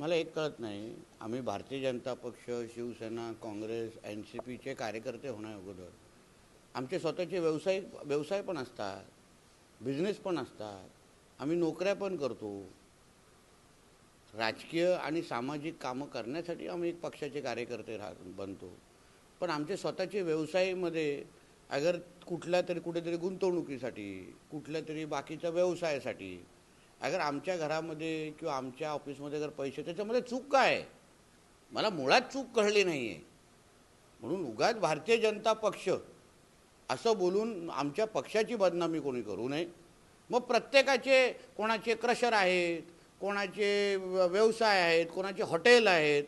मला एक कळत नाही. आम्ही Bharatiya Janata Paksha Shiv Sena Congress N C पीचे कार्यकर्ते होण्या अगोदर. आमचे स्वतःचे व्यवसाय व्यवसाय पण असतात. बिझनेस पण असतात. आम्ही नोकऱ्या पण करतो. राजकीय आणि सामाजिक कामं करण्यासाठी आम्ही एक पक्षाचे कार्यकर्ते राह बनतो. पण आमचे स्वतःचे व्यवसायामध्ये अगर कुठल्या तरी कुठेतरी गुंतवणुकीसाठी कुठल्या तरी बाकीच्या व्यवसायासाठी अगर आमच्या घरामध्ये किंवा आमच्या ऑफिसमध्ये जर पैसे त्याच्यामध्ये चूक काय आहे? मला मुळात चूक कळली नाही आहे म्हणून उगाच भारतीय जनता पक्ष असं बोलून आमच्या पक्षाची बदनामी कोणी करू नये मग प्रत्येकाचे कोणाचे क्रशर आहेत कोणाचे व्यवसाय आहेत कोणाचे हॉटेल आहेत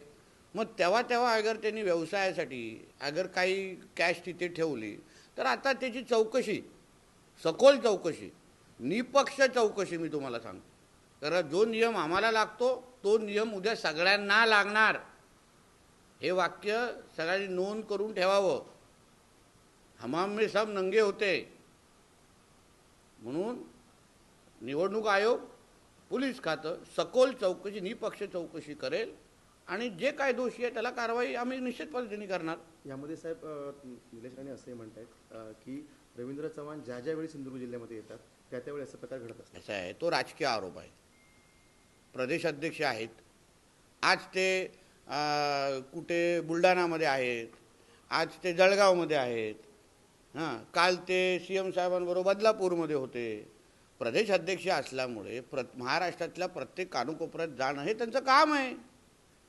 मग तेव्हा तेव्हा अगर त्यांनी व्यवसायासाठी अगर काही कॅश तिथे ठेवली तर आता त्याची चौकशी सखोल चौकशी निपक्ष चौकशी मी तुम्हाला सांगतो. कारण जो नियम आम्हाला लागतो तो नियम उद्या सगळ्यांना लागणार. हे वाक्य सगळ्यांनी नोंद करून ठेवावं. हमाम में सब नंगे होते. म्हणून निवडणूक आयोग पोलीस खातं सखोल चौकशी निपक्ष चौकशी करेल. आणि जे काय दोषी आहे त्याला कारवाई आम्ही निश्चित पद्धतीने करणार. यामध्ये साहेब निलेश राणे असंही म्हणतायत अ, की रवींद्र चव्हाण ज्या ज्या वेळी सिंधुदुर्ग जिल्ह्यामध्ये येतात त्या त्यावेळी असे प्रकार घडत असतात असा आहे. तो राजकीय आरोप आहे. प्रदेश अध्यक्ष आहेत. आज ते कुठे बुलढाणामध्ये आहेत. आज ते जळगावमध्ये आहेत. हां काल ते सी एम साहेबांबरोबर बदलापूरमध्ये होते. प्रदेश अध्यक्ष असल्यामुळे प्र महाराष्ट्रातल्या प्रत्येक कानुकोपऱ्यात जाणं हे त्यांचं काम आहे.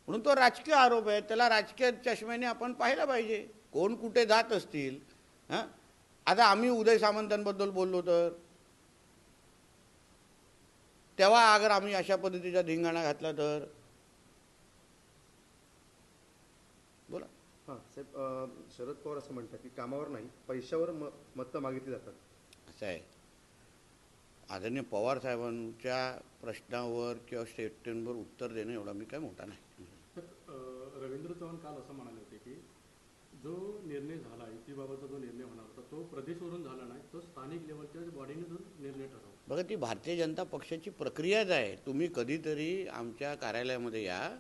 म्हणून तो राजकीय आरोप आहे. त्याला राजकीय चष्म्याने आपण पाहिलं पाहिजे. कोण कुठे जात असतील हां? आता आम्ही उदय सामंतांबद्दल बोललो तर? तेव्हा अगर आम्ही अशा पद्धतीचा धिंगाणा घातला तर? बोला. हां साहेब शरद पवार असं म्हणतात की कामावर नाही पैशावर म मतं मागितली जातात. असं आहे. आदरणीय पवार साहेबांच्या प्रश्नावर किंवा स्टेटमेंटवर उत्तर देणं एवढा मी काय मोठा नाही. रवींद्र चव्हाण काल असं म्हणाले होते की जो निर्णय झाला युतीबाबतचा जो निर्णय होणार होता तो प्रदेशवरून झाला नाही तो स्थानिक लेवलच्या बॉडीने जो निर्णय ठरवला. बघा ती भारतीय जनता पक्षाची प्रक्रियाच आहे? तुम्ही कधीतरी आमच्या कार्यालयामध्ये या.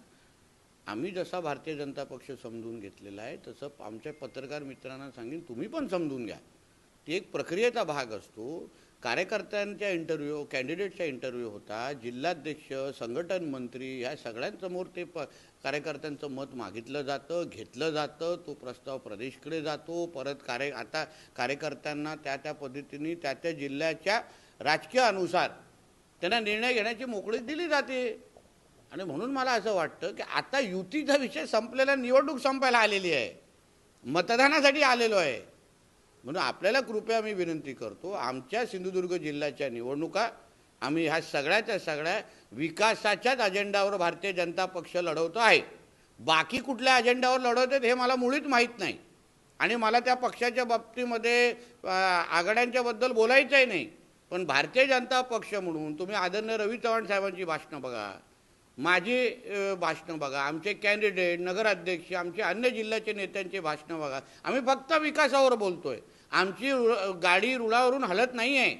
आम्ही जसा भारतीय जनता पक्ष समजून घेतलेला आहे तसं आमच्या पत्रकार मित्रांना सांगेन तुम्ही पण समजून घ्या. ती एक प्रक्रियेचा भाग असतो. कार्यकर्त्यांच्या इंटरव्ह्यू कॅन्डिडेटचा इंटरव्ह्यू होता जिल्हाध्यक्ष संघटन मंत्री ह्या सगळ्यांसमोर ते प कार्यकर्त्यांचं मत मागितलं जातं घेतलं जातं तो प्रस्ताव प्रदेशकडे जातो परत कार्य आता कार्यकर्त्यांना त्या त्या पद्धतीने त्या त्या जिल्ह्याच्या राजकीय अनुसार त्यांना निर्णय घेण्याची मोकळी दिली जाते. आणि म्हणून मला असं वाटतं की आता युतीचा विषय संपलेला निवडणूक संपायला आलेली आहे. मतदानासाठी आलेलो आहे. म्हणून आपल्याला कृपया मी विनंती करतो आमच्या सिंधुदुर्ग जिल्ह्याच्या निवडणुका आम्ही ह्या सगळ्याच्या सगळ्या विकासाच्याच अजेंडावर भारतीय जनता पक्ष लढवतो आहे. बाकी कुठल्या अजेंडावर लढवतात हे मला मुळीच माहीत नाही. आणि मला त्या पक्षाच्या बाबतीमध्ये आघाड्यांच्याबद्दल बोलायचंही नाही. पण भारतीय जनता पक्ष म्हणून तुम्ही आदरणीय रवी चव्हाण साहेबांची भाषणं बघा. माझी भाषणं बघा आमचे कॅन्डिडेट नगराध्यक्ष आमचे अन्य जिल्ह्याचे नेत्यांचे भाषणं बघा. आम्ही फक्त विकासावर बोलतोय. आमची गाडी रुळावरून हलत नाही आहे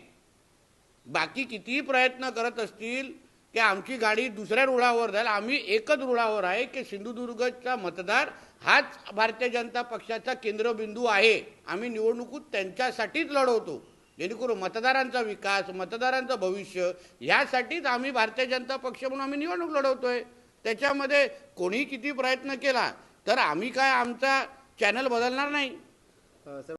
बाकी कितीही प्रयत्न करत असतील की आमची गाडी दुसऱ्या रुळावर जाईल. आम्ही एकच रुळावर आहे की सिंधुदुर्गचा मतदार हाच भारतीय जनता पक्षाचा केंद्रबिंदू आहे. आम्ही निवडणुकीत त्यांच्यासाठीच लढवतो. जेणेकरून मतदारांचा विकास मतदारांचं भविष्य यासाठीच आम्ही भारतीय जनता पक्ष म्हणून आम्ही निवडणूक लढवतोय. त्याच्यामध्ये कोणी किती प्रयत्न केला तर आम्ही काय आमचा चॅनल बदलणार नाही.